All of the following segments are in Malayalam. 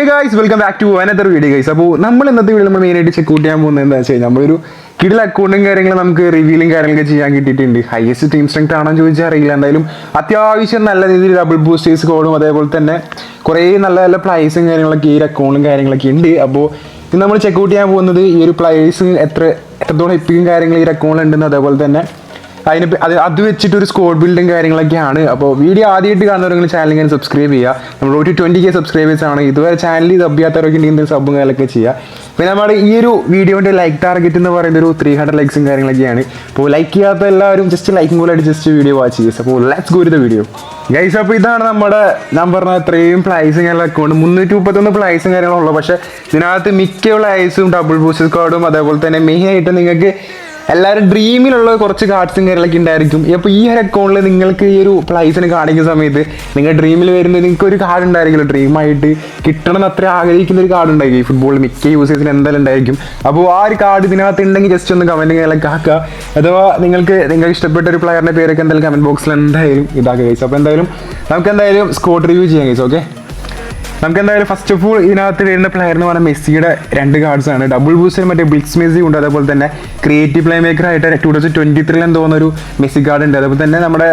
Hey guys welcome back to another video guys അപ്പോൾ നമ്മൾ ഇന്നത്തെ വീഡിയോ നമ്മൾ മെയിനായിട്ട് ചെക്ക് ഔട്ട് ചെയ്യാൻ പോകുന്നത് എന്താ വെച്ച് കഴിഞ്ഞാൽ നമ്മളൊരു കിടിൽ അക്കൗണ്ടും കാര്യങ്ങളും നമുക്ക് റിവ്യൂലും കാര്യങ്ങളൊക്കെ ചെയ്യാൻ കിട്ടിയിട്ടുണ്ട്. ഹയസ്റ്റ് ടീം സ്ട്രെങ്ത് ആണോ എന്ന് ചോദിച്ചാൽ അറിയില്ല. എന്തായാലും അത്യാവശ്യം നല്ല രീതിയിൽ ഡബിൾ ബൂസ്റ്റേഴ്സ് കോഡും അതേപോലെ തന്നെ കുറേ നല്ല നല്ല പ്ലൈസും കാര്യങ്ങളൊക്കെ ഈ ഒരു അക്കൗണ്ടും കാര്യങ്ങളൊക്കെ ഉണ്ട്. അപ്പോൾ ഇന്ന് നമ്മൾ ചെക്ക് ഔട്ട് ചെയ്യാൻ പോകുന്നത് ഈ ഒരു പ്ലൈസ് എത്ര എത്രത്തോളം എപ്പിക്കും കാര്യങ്ങൾ ഈ അക്കൗണ്ടിൽ ഉണ്ടെന്ന് അതേപോലെ തന്നെ അതിന് അത് അത് വെച്ചിട്ട് ഒരു സ്കോഡ് ബിൽഡും കാര്യങ്ങളൊക്കെയാണ്. അപ്പോൾ വീഡിയോ ആദ്യമായിട്ട് കാണുന്നവരെങ്കിൽ ചാനൽ ഇങ്ങനെ സബ്സ്ക്രൈബ് ചെയ്യുക. നമ്മൾ ഒരു ട്വന്റി കെ സബ്സ്ക്രൈബേഴ്സ് ആണ്. ഇതുവരെ ചാനൽ ഇത് അഭ്യാത്തവരൊക്കെ ഉണ്ടെങ്കിൽ സബും കാര്യങ്ങളൊക്കെ ചെയ്യുക. പിന്നെ നമ്മുടെ ഈ ഒരു വീഡിയോന്റെ ലൈക്ക് ടാർഗറ്റ് എന്ന് പറയുന്നത് ഒരു ത്രീ ഹൺഡ്രഡ് ലൈക്സും കാര്യങ്ങളൊക്കെയാണ്. അപ്പോൾ ലൈക്ക് ചെയ്യാത്ത എല്ലാവരും ജസ്റ്റ് ലൈക്കും കൂടെ ജസ്റ്റ് വീഡിയോ വാച്ച് ചെയ്യുക. അപ്പോൾ let's go the video guys അപ്പോൾ ഇതാണ് നമ്മുടെ ഞാൻ പറഞ്ഞ ഇത്രയും പ്ലൈസും കാര്യങ്ങളൊക്കെ ഉണ്ട് മുന്നൂറ്റി മുപ്പത്തൊന്ന് പ്ലൈസും കാര്യങ്ങളുള്ളൂ പക്ഷേ ഇതിനകത്ത് മിക്ക പ്ലൈസും ഡബിൾ ബൂസ്റ്റർ കാർഡും അതേപോലെ തന്നെ മെയിൻ ആയിട്ട് നിങ്ങൾക്ക് എല്ലാവരും ഡ്രീമിലുള്ള കുറച്ച് കാർഡ്സും കാര്യങ്ങളൊക്കെ ഉണ്ടായിരിക്കും. അപ്പോൾ ഈ ഒരു അക്കൗണ്ടിൽ നിങ്ങൾക്ക് ഈ ഒരു പ്ലൈസിന് കാണിക്കുന്ന സമയത്ത് നിങ്ങൾ ഡ്രീമിൽ വരുന്ന നിങ്ങൾക്ക് ഒരു കാർഡ് ഉണ്ടായിരിക്കില്ല. ഡ്രീമായിട്ട് കിട്ടണം എന്ന് അത്ര ആഗ്രഹിക്കുന്ന ഒരു കാർഡ് ഉണ്ടായിരിക്കും. ഈ ഫുട്ബോളിൽ മിക്ക യൂസേഴ്സിന് എന്തായാലും ഉണ്ടായിരിക്കും. അപ്പോൾ ആ ഒരു കാർഡ് ഇതിനകത്ത് ഉണ്ടെങ്കിൽ ജസ്റ്റ് ഒന്ന് കമന്റ് കാര്യങ്ങളൊക്കെ ആക്കുക അഥവാ നിങ്ങൾക്ക് നിങ്ങൾക്ക് ഇഷ്ടപ്പെട്ട ഒരു പ്ലെയറിന്റെ പേരൊക്കെ എന്തായാലും കമന്റ് ബോക്സിൽ എന്തായാലും ഇതാക്കുക ഗൈസ് അപ്പോൾ എന്തായാലും നമുക്ക് എന്തായാലും സ്കോട്ട് റിവ്യൂ ചെയ്യാം ഗൈസ് ഓക്കെ നമുക്ക് എന്തായാലും ഫസ്റ്റ് ഓഫ് ഓൾ ഇതിനകത്ത് വരുന്ന പ്ലെയർ എന്ന് പറഞ്ഞാൽ മെസ്സിയുടെ രണ്ട് കാർഡ്സ് ആണ്. ഡബിൾ ബൂസ്റ്റർ മറ്റേ ബ്ലിക്സ് മെസ്സി ഉണ്ട്. അതേപോലെ തന്നെ ക്രിയേറ്റീവ് പ്ലേ മേക്കർ ആയിട്ട് ടൂ തൗസൻഡ് ട്വന്റി എന്ന് തോന്നുന്ന ഒരു മെസ്സി കാർഡ് ഉണ്ട്. അതേപോലെ തന്നെ നമ്മുടെ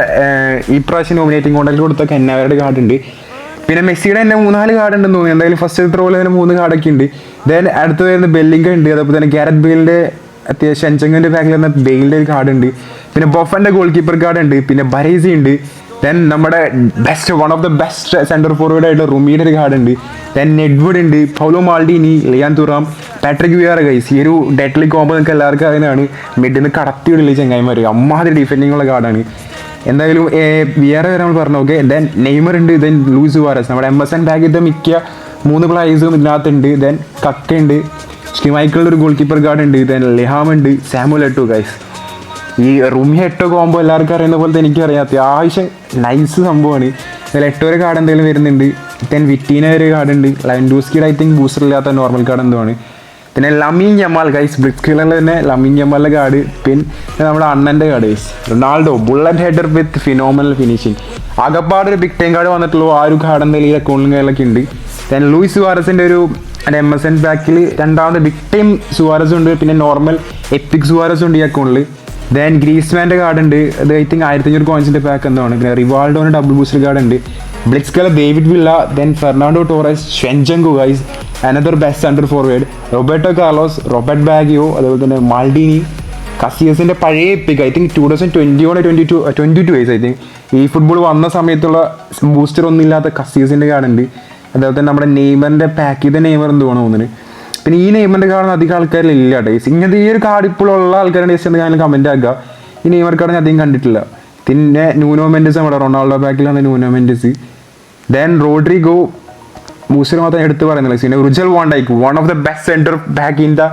ഈ പ്രാവശ്യം നോമിനേറ്റിംഗ് കോണ്ടാക്ട് കൊടുത്ത കെന്നാവരുടെ കാർഡ് ഉണ്ട്. പിന്നെ മെസ്സിയുടെ തന്നെ മൂന്നാൽ കാർഡ് ഉണ്ടെന്ന് തോന്നുന്നു. എന്തായാലും ഫസ്റ്റ് ത്രോയിൽ തന്നെ മൂന്ന് കാർഡൊക്കെ ഉണ്ട്. ദെൻ അടുത്ത് വരുന്ന ബെല്ലിംഗ ഉണ്ട്. അതേപോലെ തന്നെ ഗാരറ്റ് ബെയിലിന്റെ അത്യാവശ്യം അഞ്ചംഗന്റെ ബാക്കിൽ വരുന്ന ബെയിലിന്റെ ഒരു കാർഡ് ഉണ്ട്. പിന്നെ ബൊഫന്റെ ഗോൾ കീപ്പർ കാർഡ് ഉണ്ട്. പിന്നെ ബരേസി ഉണ്ട്. ദെൻ നമ്മുടെ best one of the best centre forward ആയിട്ട് റുമീഡ് ഒരു കാർഡ് ഉണ്ട്. ദെൻ നെഡ്വുഡ് ഉണ്ട് Paolo Maldini Lilian Thuram Patrick Vieira guys ഈ ഒരു ഡെറ്റ്ലി കോമ്പോ നിങ്ങൾക്ക് എല്ലാവർക്കും അതിനാണ് മിഡിൽ നിന്ന് കടത്തി വിടില്ല ചങ്ങായിമാർ അമ്മാതിരി ഉള്ള കാർഡാണ് എന്തായാലും വിയറ വരെ നമ്മൾ പറഞ്ഞു ഓക്കെ ദെൻ നെയ്മർ ഉണ്ട് ദെൻ ലൂസ് വാരസ് നമ്മുടെ എം എസ് എൻ ബാഗിന്റെ മിക്ക മൂന്ന് പ്ലേയേഴ്സും ഇതിനകത്തുണ്ട്. ദെൻ കക്ക ഉണ്ട്. ഷ്കിമൈക്കിളുടെ ഒരു ഗോൾ കീപ്പർ കാർഡ് ഉണ്ട്. ദെൻ ലിഹാം ഉണ്ട്. സാമുൽ ഗൈസ് ഈ റൂമി എട്ടോ കോമ്പോ എല്ലാവർക്കും അറിയുന്ന പോലെ എനിക്ക് അറിയാം അത്യാവശ്യം നൈസ് സംഭവമാണ്. ഇതിൽ എട്ടോ ഒരു കാർഡ് എന്തെങ്കിലും വരുന്നുണ്ട്. തെൻ വിറ്റീന ഒരു കാർഡ് ഉണ്ട്. ലൈൻഡൂസ്കിയുടെ ഐ തിങ്ക് ബൂസ്റ്റർ ഇല്ലാത്ത നോർമൽ കാർഡ് എന്തുമാണ് പിന്നെ ലമീൻ ജമാൽ ഗൈസ് ബ്രിക്സിലെ തന്നെ ലമീൻ ജമാലിന്റെ കാർഡ് പിന്നെ നമ്മുടെ അണ്ണന്റെ card guys Ronaldo bullet header with phenomenal finishing അകപ്പാട് ഒരു ബിഗ് ടൈം കാർഡ് വന്നിട്ടുള്ളൂ. ആ ഒരു കാർഡ് എന്തെങ്കിലും ഈ കാര്യങ്ങളൊക്കെ ഉണ്ട്. ദെൻ ലൂയിസ് സുവാരസിന്റെ ഒരു എം എസ് എൻ ബാക്കിൽ രണ്ടാമത് ബിഗ് ടൈം സുവാരസ് ഉണ്ട് പിന്നെ നോർമൽ എപ്പിക് സുവാരസ് ഉണ്ട് ഈ അക്കൗണ്ടിൽ ദെൻ ഗ്രീസ്മാന്റെ കാർഡ് ഉണ്ട്. അത് ഐ തിങ്ക് ആയിരത്തി അഞ്ഞൂറ് കോയിൻസിന്റെ പാക്ക് എന്താണ് പിന്നെ റിവാൾഡോന് ഡബിൾ ബൂസ്റ്റർ കാർഡ് ഉണ്ട്. ബ്ലിക്സ്കല David Villa then Fernando Torres ഷെൻജങ്കു guys another best centre forward Roberto Carlos Robert Baggio അതുപോലെ തന്നെ മാൾഡീനി കസിയസിന്റെ പഴയ pick I think two thousand twenty one twenty two twenty two വയസ്സ് ഐ തിങ്ക് ഈ ഫുട്ബോൾ വന്ന സമയത്തുള്ള ബൂസ്റ്റർ ഒന്നും ഇല്ലാത്ത കസിയസിന്റെ കാർഡ് ഉണ്ട്. അതുപോലെ തന്നെ നമ്മുടെ നെയ്മറിന്റെ പാക്ക് ചെയ്ത നെയ്മർ എന്ത് വേണം തോന്നുന്നു പിന്നെ ഈ നെയ്മറിന്റെ കാണുന്ന അധികം ആൾക്കാരിൽ ഇല്ല കേട്ടോ ഇങ്ങനത്തെ ഈ ഒരു കാർഡ് ഇപ്പോൾ ഉള്ള ആൾക്കാരുടെ ജസ്റ്റ് കമന്റ് ഞാൻ കമന്റ് ആക്കുക. ഈ നെയ്മർ കാർഡ് ഞാൻ അധികം കണ്ടിട്ടില്ല. പിന്നെ ന്യൂനോ നമ്മുടെ റൊണാൾഡോ ബാക്കിലാണ് ന്യൂനോ മെൻഡസ്. ദെൻ റോഡ്രിഗോ മൂസർ മാത്രം എടുത്ത് പറയുന്നില്ല. പിന്നെ Virgil van Dijk one of the best centre back in the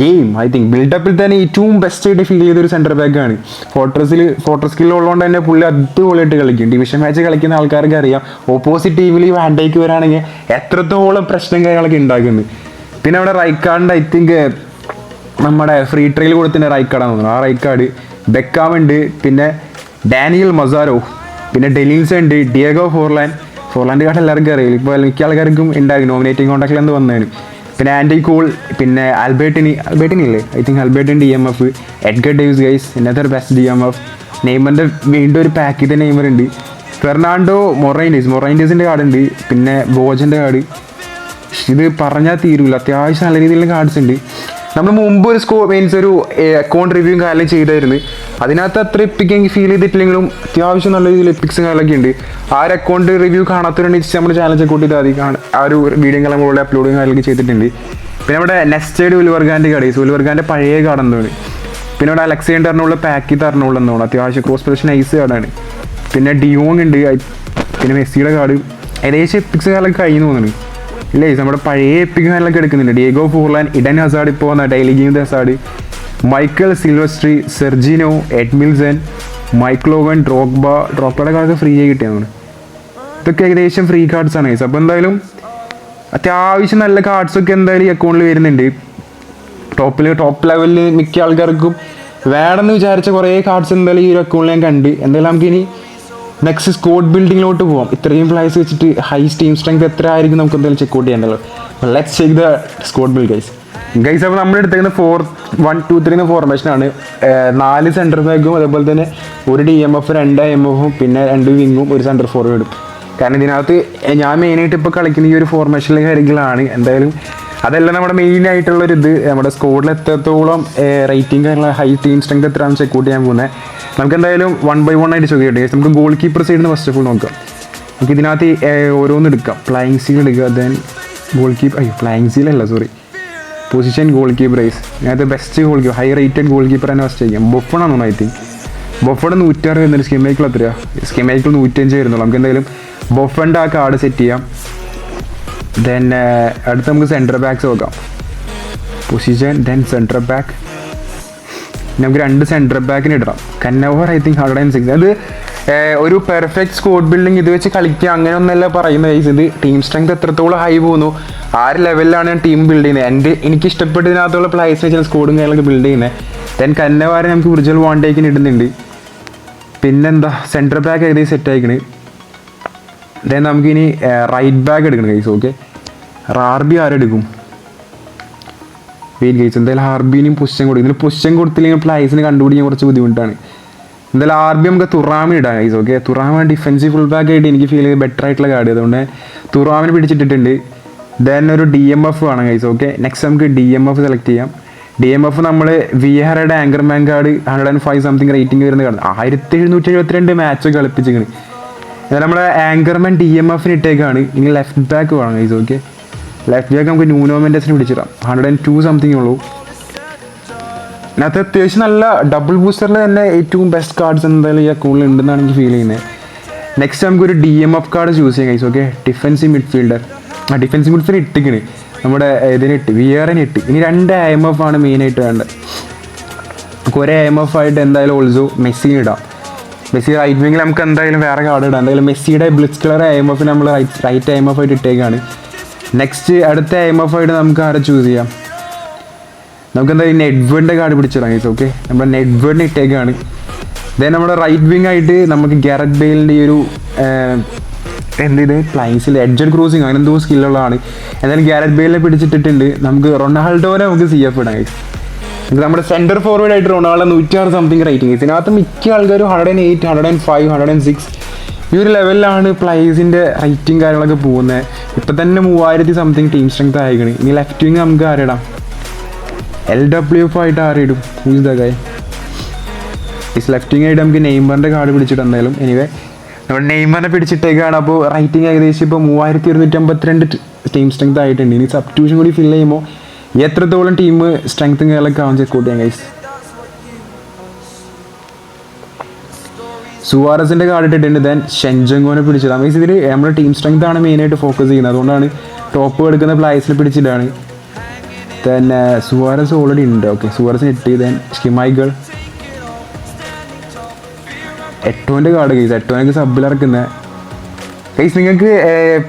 game I think ബിൽഡപ്പിൽ തന്നെ ഏറ്റവും ബെസ്റ്റ് ആയിട്ട് ഫീൽ ചെയ്ത ഒരു സെന്റർ ബാക്ക് ആണ്. ഫോർട്രസിൽ ഫോർട്രസ് സ്കിൽ ഉള്ളതുകൊണ്ട് തന്നെ പുള്ളി അടിപൊളിയായിട്ട് കളിക്കും. ഡിവിഷൻ മാച്ച് കളിക്കുന്ന ആൾക്കാർക്ക് അറിയാം ഓപ്പോസിറ്റ് ടീമിൽ വാണ്ടേക്ക് വരാണെങ്കിൽ എത്രത്തോളം പ്രശ്നം കാര്യങ്ങളൊക്കെ ഉണ്ടാക്കുന്നത് പിന്നെ അവിടെ റൈക്കാർഡിന്റെ ഐ തിങ്ക് നമ്മുടെ ഫ്രീ ട്രെയിൽ കൊടുത്തിന്റെ റൈക്കാർഡാണ് തോന്നുന്നു. ആ റൈക്കാർഡ് ബെക്കാം ഉണ്ട് പിന്നെ ഡാനിയൽ മസാരോ പിന്നെ ഡെലിൻസ് ഉണ്ട് ഡിയേഗോ ഫോർലാൻ ഫോർലാൻഡ് കാർഡ് എല്ലാവർക്കും അറിയില്ല ഇപ്പോൾ മിക്ക ആൾക്കാർക്കും ഉണ്ടായി നോമിനേറ്റിംഗ് കോൺടാക്റ്റിൽ എന്ന് വന്നതാണ്. പിന്നെ ആന്റി കൂൾ പിന്നെ ആൽബർട്ടിനി ആൽബർട്ടിനി ഇല്ലേ? I think Albertini D M F Edgar Davids guys ഇന്നത്തെ ബെസ്റ്റ് ഡി എം എഫ് നെയ്മറിന്റെ വീണ്ടും ഒരു തന്നെ നെയ്മർ ഉണ്ട്. ഫെർണാണ്ടോ മൊറൈൻഡീസ് മൊറൈൻഡീസിന്റെ കാർഡ് ഉണ്ട് പിന്നെ ബോജന്റെ കാർഡ്. ഇത് പറഞ്ഞാൽ തീരൂല. അത്യാവശ്യം നല്ല രീതിയിലുള്ള കാർഡ്സ് ഉണ്ട് നമ്മൾ മുമ്പ് ഒരു സ്കോ മീൻസ് ഒരു അക്കൗണ്ട് റിവ്യൂ കാര്യം ചെയ്തായിരുന്നു. അതിനകത്ത് അത്ര എപ്പിക്ക് എനിക്ക് ഫീൽ ചെയ്തിട്ടില്ലെങ്കിലും അത്യാവശ്യം നല്ല രീതിയിൽ എപ്പിക്സും കാര്യങ്ങളൊക്കെ ഉണ്ട്. ആ ഒരു അക്കൗണ്ട് റിവ്യൂ കാണാത്തവരുണ്ടെങ്കിൽ നമ്മുടെ ചാനൽ ചെക്ക് കൂട്ടിയിട്ട് അധികം ആ ഒരു വീഡിയോ നമ്മളുടെ അപ്ലോഡും കാര്യങ്ങളൊക്കെ ചെയ്തിട്ടുണ്ട്. പിന്നെ നമ്മുടെ നെസ്റ്റേഡ് ഉൽവർഗാന്റെ കടി ഉൽവർഗാന്റെ പഴയ കാർഡ് എന്താണ് പിന്നെ ഇവിടെ അലക്സാണ്ടറിനുള്ള പാക്കി തരണമുള്ള എന്താണ് അത്യാവശ്യം ക്രോസ് പ്രൊഡക്ഷൻ ഐസ് കാർഡാണ് പിന്നെ ഡിയോങ് ഉണ്ട്. പിന്നെ മെസ്സിയുടെ കാർഡ്. ഏകദേശം എപ്പിക്സ് കാലം കഴിഞ്ഞു തോന്നുന്നു. ഇല്ലേ നമ്മുടെ പഴയ എപ്പിക് കാലൊക്കെ എടുക്കുന്നുണ്ട് ഡിയേഗോ ഫോർലാൻ ഇഡൻ ഹസാഡ് ഇപ്പോൾ വന്ന daily game Hazard Michael Silvestre Serginho Edmilson മൈക്ലോവൻ Drogba ഡ്രോഗ്ബയുടെ കാർഡൊക്കെ ഫ്രീ ആയി കിട്ടിയാണ് ഇതൊക്കെ ഏകദേശം ഫ്രീ കാർഡ്സ് ആണ് അപ്പോൾ എന്തായാലും അത്യാവശ്യം നല്ല കാർഡ്സൊക്കെ എന്തായാലും ഈ അക്കൗണ്ടിൽ വരുന്നുണ്ട്. ടോപ്പിൽ ടോപ്പ് ലെവലിൽ മിക്ക ആൾക്കാർക്കും വേണമെന്ന് വിചാരിച്ച കുറേ കാർഡ്സ് എന്തായാലും ഈ ഒരു അക്കൗണ്ടിൽ ഞാൻ കണ്ട്. എന്തായാലും നമുക്കിനി നെക്സ്റ്റ് സ്കോഡ് ബിൽഡിങ്ങിലോട്ട് പോവാം. ഇത്രയും പ്ലേസ് വെച്ചിട്ട് ഹൈ സ്റ്റീം സ്ട്രെങ്ത് എത്ര ആയിരിക്കും നമുക്ക് എന്തെങ്കിലും check out ചെയ്യേണ്ടല്ലോ let's check the squad build guys guys അപ്പോൾ നമ്മൾ എടുത്തേക്കുന്ന ഫോർ വൺ ടു ത്രീ എന്ന ഫോർമേഷനാണ് നാല് സെന്റർ ബാക്കും അതേപോലെ തന്നെ ഒരു ഡി എം എഫ് രണ്ട് എം എഫും പിന്നെ രണ്ട് വിങ്ങും ഒരു സെന്റർ ഫോർവേഡും കാരണം ഇതിനകത്ത് ഞാൻ മെയിനായിട്ട് ഇപ്പോൾ കളിക്കുന്ന ഈ ഒരു ഫോർമേഷനിലെ കാര്യങ്ങളാണ് എന്തായാലും അതല്ല നമ്മുടെ മെയിൻ ആയിട്ടുള്ള ഒരു ഇത്. നമ്മുടെ സ്കോഡിൽ എത്രത്തോളം റേറ്റിംഗ് കാര്യങ്ങൾ ഹൈ ടീം സ്ട്രെങ്ത് എത്രയാണെന്ന് ചെക്ക് ഔട്ട് ചെയ്യാൻ പോകുന്നത് നമുക്ക് എന്തായാലും വൺ ബൈ വൺ ആയിട്ട് ചോദിക്കാം കേട്ടോ നമുക്ക് ഗോൾ കീപ്പർ സൈഡിൽ നിന്ന് ഫസ്റ്റ് ഓഫ് ഓൾ നോക്കാം. നമുക്ക് ഇതിനകത്ത് ഓരോന്ന് എടുക്കാം. ഫ്ലൈങ് സീൽ എടുക്കുക ദെൻ ഗോൾ കീപ്പർ അയ്യോ ഫ്ലൈങ് സീൽ അല്ല sorry position goalkeeper rise അതിനകത്ത് best goalkeeper high rated goalkeeper തന്നെ ഫസ്റ്റ് ചെയ്യാം ബൊഫണാണെന്ന് ഐ തിങ്ക് ബൊഫയുടെ നൂറ്റാറ് വരുന്നുണ്ട് സ്കിമേക്കിൾ എത്രയാണ് സ്കിമേക്കിൾ നൂറ്റഞ്ച് വരുന്നുള്ളൂ. നമുക്ക് എന്തായാലും ബൊഫന്റെ ആ കാർഡ് സെറ്റ് ചെയ്യാം. ദെൻ അടുത്ത് നമുക്ക് സെന്റർ ബാക്ക്സ് നോക്കാം. പൊസിഷൻ ദെൻ സെന്റർ ബാക്ക് നമുക്ക് രണ്ട് സെന്റർ ബാക്കിന് ഇടണം. Cannavaro I think hundred and six അത് ഒരു പെർഫെക്റ്റ് സ്കോഡ് ബിൽഡിംഗ് ഇത് വെച്ച് കളിക്കുക അങ്ങനെ ഒന്നല്ല പറയുന്ന കേസ് ഇത് ടീം സ്ട്രെങ്ത് എത്രത്തോളം ഹൈ പോകുന്നു ആ ഒരു ലെവലിലാണ് ഞാൻ ടീം ബിൽഡ് ചെയ്യുന്നത്. എന്റെ എനിക്ക് ഇഷ്ടപ്പെട്ടതിനകത്തുള്ള പ്ലേസ് വെച്ചാൽ സ്കോഡും കാര്യങ്ങളൊക്കെ ബിൽഡ് ചെയ്യുന്നത് ദെൻ കന്നവാരെ നമുക്ക് ഒറിജിനൽ വാണ്ടേക്കിന് ഇടുന്നുണ്ട്. പിന്നെന്താ സെന്റർ ബാക്ക് ഏകദേശം സെറ്റ് ആയിക്കണ്. ദെൻ നമുക്കിനി റൈറ്റ് ബാക്ക് എടുക്കണം കേസ് ഓക്കെ ആർ ആരെടുക്കും വെയിറ്റ് കേസ് എന്തായാലും ആർബിനും പൊസിഷൻ കൊടുക്കും. ഇതിൽ പൊസിഷൻ കൊടുത്തില്ലെങ്കിൽ പ്ലേസിന് കണ്ടുപിടിക്കാൻ കുറച്ച് ബുദ്ധിമുട്ടാണ്. എന്തായാലും ആർ ബി നമുക്ക് തുറാമിന് ഇടാം ഗൈസ് ഓക്കെ തുറാമ ഡിഫൻസീവ് ഫുൾ ബാക്ക് ആയിട്ട് എനിക്ക് ഫീൽ ചെയ്ത് ബെറ്റർ ആയിട്ടുള്ള കാർഡ് അതുകൊണ്ട് തുറാമിന് പിടിച്ചിട്ടിട്ടുണ്ട്. ദെൻ ഒരു ഡി എം എഫ് വേണം ഗൈസ് ഓക്കെ നെക്സ്റ്റ് നമുക്ക് ഡി എം എഫ് സെലക്ട് ചെയ്യാം. ഡി എം എഫ് നമ്മൾ we anchor man card hundred and five something rating വരുന്ന കാർഡ് ആയിരത്തി എഴുന്നൂറ്റി എഴുപത്തിരണ്ട് മാച്ച് കളിപ്പിച്ചിരിക്കണ്. എന്നാൽ നമ്മുടെ ആങ്കർമാൻ ഡി എം എഫിന് ഇട്ടേക്കാണ്. ഇനി ലെഫ്റ്റ് ബാക്ക് വേണം ഗൈസ് ഓക്കെ ലെഫ്റ്റ് ബാക്ക് നമുക്ക് ന്യൂനോ മെൻഡസിന് പിടിച്ചിടാം. ഹൺഡ്രഡ് ആൻഡ് ടു സംതിങ് ഉള്ളൂ. അതിനകത്ത് അത്യാവശ്യം നല്ല ഡബിൾ ബൂസ്റ്ററിൽ തന്നെ ഏറ്റവും ബെസ്റ്റ് കാർഡ്സ് എന്തായാലും ഈ അക്കൗണ്ടിൽ ഉണ്ടെന്നാണ് എനിക്ക് ഫീൽ ചെയ്യുന്നത് നെക്സ്റ്റ് നമുക്ക് ഒരു D M F card choose ചെയ്യാം ഗൈസ് ഓക്കെ ഡിഫൻസീവ് മിഡ്ഫീൽഡർ ആ ഡിഫൻസീവ് മിഡ്ഫീൽഡ് ഇട്ടിക്കണ്. നമ്മുടെ ഇതിന് ഇട്ട് വി ആറിന് ഇട്ട്. ഇനി രണ്ട് എം എഫ് ആണ് മെയിനായിട്ട് വേണ്ടത്. ഐ എം എഫ് ആയിട്ട് എന്തായാലും ഓൾസോ മെസ്സിന് ഇടാം. മെസ്സി റൈറ്റ് വിങ്ങിൽ നമുക്ക് എന്തായാലും വേറെ കാർഡ് ഇടാം. എന്തായാലും മെസ്സിയുടെ ബ്ലിറ്റ്സ് കളർ എം എഫ് നമ്മൾ റൈറ്റ് റൈറ്റ് എം എഫ് ആയിട്ട് ഇട്ടേക്കാണ്. നെക്സ്റ്റ് അടുത്ത എം എഫ് ആയിട്ട് നമുക്ക് ആരെ ചൂസ് ചെയ്യാം? നമുക്ക് എന്തായാലും നെഡ്വേഡിന്റെ കാർഡ് പിടിച്ചിടാം ഗൈസ് ഓക്കെ നമ്മൾ നെഡ്വേഡിന് ഇട്ടേക്കാണ്. ദെൻ നമ്മുടെ റൈറ്റ് വിങ് ആയിട്ട് നമുക്ക് ഗാരറ്റ് ബെയിലിന്റെ ഈ ഒരു എന്ത് ഇത് പ്ലൈൻസിൽ എഡ്ജഡ് ക്രൂസിങ് അങ്ങനെ എന്തോ സ്കില്ലുള്ളതാണ് എന്തായാലും ഗാരറ്റ് ബെയിലിനെ പിടിച്ചിട്ടിട്ടുണ്ട്. നമുക്ക് റൊണാൾഡോനെ നമുക്ക് സി എഫ് ഇടാം നമുക്ക് നമ്മുടെ സെന്റർ ഫോർവേഡ് ആയിട്ട് റൊണാൾഡോ നൂറ്റാറ് സംതിങ് റേറ്റിംഗ് ഇതിനകത്ത് മിക്ക ആൾക്കാരും hundred and eight hundred and five hundred and six ഈ ഒരു ലെവലിലാണ് പ്ലേസിന്റെ റേറ്റിംഗ് കാര്യങ്ങളൊക്കെ പോകുന്നത് ഇപ്പം തന്നെ മൂവായിരത്തി സംതിങ് ടീം സ്ട്രെങ്ത് ആയിക്കണ്. ഇനി ലെഫ്റ്റ് വിങ് നമുക്ക് ആരിടാം? എൽ ഡബ്ല്യു എഫ് ആയിട്ട് ആരിടും ഹൂസ് ദ ഇസ് വിങ് ആയിട്ട് നമുക്ക് നെയ്മറിന്റെ കാർഡ് പിടിച്ചിട്ട് എന്തായാലും എനിവേ നമ്മുടെ നെയ്മറിനെ പിടിച്ചിട്ടേക്കാണ് അപ്പോൾ റൈറ്റിംഗ് ഏകദേശം ഇപ്പോൾ മൂവായിരത്തി ഇരുന്നൂറ്റി അമ്പത്തിരണ്ട് ടീം സ്ട്രെങ്ത് ആയിട്ടുണ്ട്. ഇനി സബ്റ്റ്യൂഷൻ കൂടി ഫില്ല് ചെയ്യുമ്പോൾ എത്രത്തോളം ടീം സ്ട്രെങ്ത്തും ഔട്ട് ചെയ്യാം ഗൈസ് സുവാറസിന്റെ കാർഡ് ഇട്ടിട്ടുണ്ട്. ദെൻ ഷെൻജങ്കോനെ പിടിച്ചിടാം മീൻസ് ഇതിൽ നമ്മുടെ ടീം സ്ട്രെങ്ത് ആണ് മെയിനായിട്ട് ഫോക്കസ് ചെയ്യുന്നത്. അതുകൊണ്ടാണ് ടോപ്പ് എടുക്കുന്ന പ്ലേസിൽ പിടിച്ചിട്ടാണ്. തന്നെ സുവാരസ് ഓൾറെഡി ഉണ്ട്. ഓക്കെ സുവാരസിന് ഇട്ട് ദെൻ ഷിമൈഗൾ എട്ടോന്റെ കാർഡ് കേസ് എട്ടോനൊക്കെ സബിൽ കേസ് നിങ്ങൾക്ക്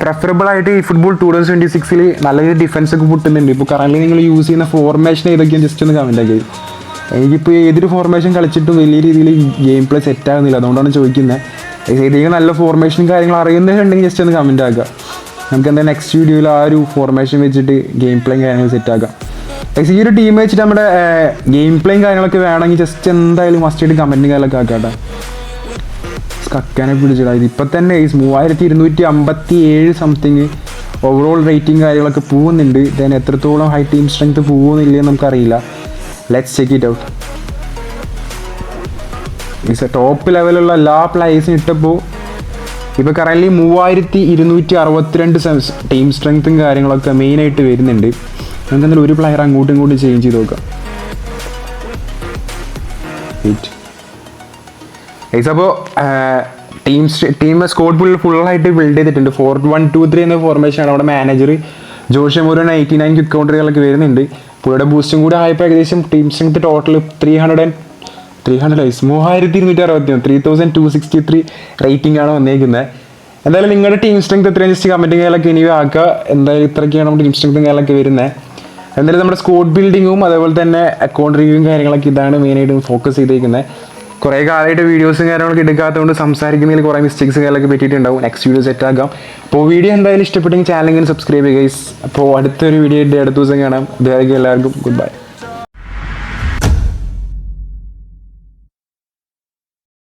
പ്രിഫറബിൾ ആയിട്ട് ഈ ഫുട്ബോൾ ടൂ തൗസൻഡ് ട്വന്റി സിക്സിൽ നല്ല രീതിയിൽ ഡിഫൻസ് ഒക്കെ പൊട്ടുന്നുണ്ട്. ഇപ്പോൾ കറന്റ് നിങ്ങൾ യൂസ് ചെയ്യുന്ന ഫോർമേഷൻ ഏതൊക്കെയാണ് ജസ്റ്റ് ഒന്ന് കമന്റ് ആക്കി. എനിക്കിപ്പോൾ ഏതൊരു ഫോർമേഷൻ കളിച്ചിട്ടും വലിയ രീതിയിൽ ഗെയിം പ്ലേ സെറ്റ് ആകുന്നില്ല. അതുകൊണ്ടാണ് ചോദിക്കുന്നത് ഏതെങ്കിലും നല്ല ഫോർമേഷൻ കാര്യങ്ങൾ അറിയുന്നവരുണ്ടെങ്കിൽ ജസ്റ്റ് ഒന്ന് കമന്റ് ആക്കുക നമുക്ക് എന്താ നെക്സ്റ്റ് വീഡിയോയിൽ ആ ഒരു ഫോർമേഷൻ വെച്ചിട്ട് ഗെയിം പ്ലേയും കാര്യങ്ങൾ സെറ്റ് ആക്കാം. ഈ ഒരു ടീം വെച്ചിട്ട് നമ്മുടെ ഗെയിം പ്ലേയും കാര്യങ്ങളൊക്കെ വേണമെങ്കിൽ ജസ്റ്റ് എന്തായാലും മസ്റ്റ് ആയിട്ട് കമന്റും കാര്യങ്ങളൊക്കെ ആക്കാട്ടെ. കക്കാനെ പിടിച്ചിടാം ഇതിപ്പോൾ തന്നെ ഈ മൂവായിരത്തി ഇരുന്നൂറ്റി അമ്പത്തി ഏഴ് സംതിങ് ഓവറോൾ റേറ്റിംഗ് കാര്യങ്ങളൊക്കെ പോകുന്നുണ്ട്. ദെൻ എത്രത്തോളം ഹൈ ടീം സ്ട്രെങ്ത് പോകുന്നില്ലെന്ന് നമുക്കറിയില്ല. Let's check it out means top ലെവലുള്ള എല്ലാ പ്ലേയേഴ്സും ഇട്ടപ്പോൾ ഇപ്പോൾ കറൻലി മൂവായിരത്തി ഇരുന്നൂറ്റി അറുപത്തിരണ്ട് ടീം സ്ട്രെങ്ത്തും കാര്യങ്ങളൊക്കെ മെയിനായിട്ട് വരുന്നുണ്ട്. നമുക്ക് എന്തായാലും ഒരു പ്ലെയർ അങ്ങോട്ടും ഇങ്ങോട്ടും ചേഞ്ച് ചെയ്ത് നോക്കാം. ഗൈസ് അപ്പോൾ ടീം ടീം സ്കോഡ് ഫുൾ ഫുള്ളായിട്ട് ബിൽഡ് ചെയ്തിട്ടുണ്ട്. ഫോർ വൺ ടു ത്രീ എന്ന ഫോർമേഷനാണ് അവിടെ manager Jose Mourinho eighty nine quick കൗണ്ടറുകളൊക്കെ വരുന്നുണ്ട്. പുള്ളിയുടെ ബൂസ്റ്റും കൂടെ ആയപ്പോൾ ഏകദേശം team strength total three hundred and three hundred ice മൂവായിരത്തി ഇരുന്നൂറ്റി അറുപത്തി ഒന്ന് three thousand two sixty three rating ആണ് വന്നേക്കുന്നത് എന്തായാലും നിങ്ങളുടെ ടീം സ്ട്രെങ്ത് എത്രയും ജസ്റ്റ് കമന്റ് കാര്യങ്ങളൊക്കെ ഇനി ആക്കുക എന്തായാലും ഇത്രയൊക്കെയാണ് നമ്മുടെ ടീം സ്ട്രെങ്ത് കാര്യങ്ങളൊക്കെ വരുന്നത് എന്തായാലും നമ്മുടെ സ്കോഡ് ബിൽഡിങ്ങും അതേപോലെ തന്നെ അക്കൗണ്ട് റിവ്യൂവും കാര്യങ്ങളൊക്കെ ഇതാണ് മെയിനായിട്ടും ഫോക്കസ് ചെയ്തേക്കുന്നത് കുറേ കാലമായിട്ട് വീഡിയോസും കാര്യങ്ങളൊക്കെ എടുക്കാത്തതുകൊണ്ട് സംസാരിക്കുന്നതിൽ കുറേ മിസ്റ്റേക്സ് കാര്യങ്ങളൊക്കെ പറ്റിയിട്ടുണ്ടാവും. നെക്സ്റ്റ് വീഡിയോ സെറ്റ് ആക്കാം. അപ്പോൾ വീഡിയോ എന്തായാലും ഇഷ്ടപ്പെട്ടെങ്കിൽ ചാനലിങ്ങനെ സബ്സ്ക്രൈബ് ചെയ്യുക അപ്പോൾ അടുത്തൊരു വീഡിയോ അടുത്ത ദിവസം കാണാം. ഇതായിരിക്കും എല്ലാവർക്കും ഗുഡ് ബൈ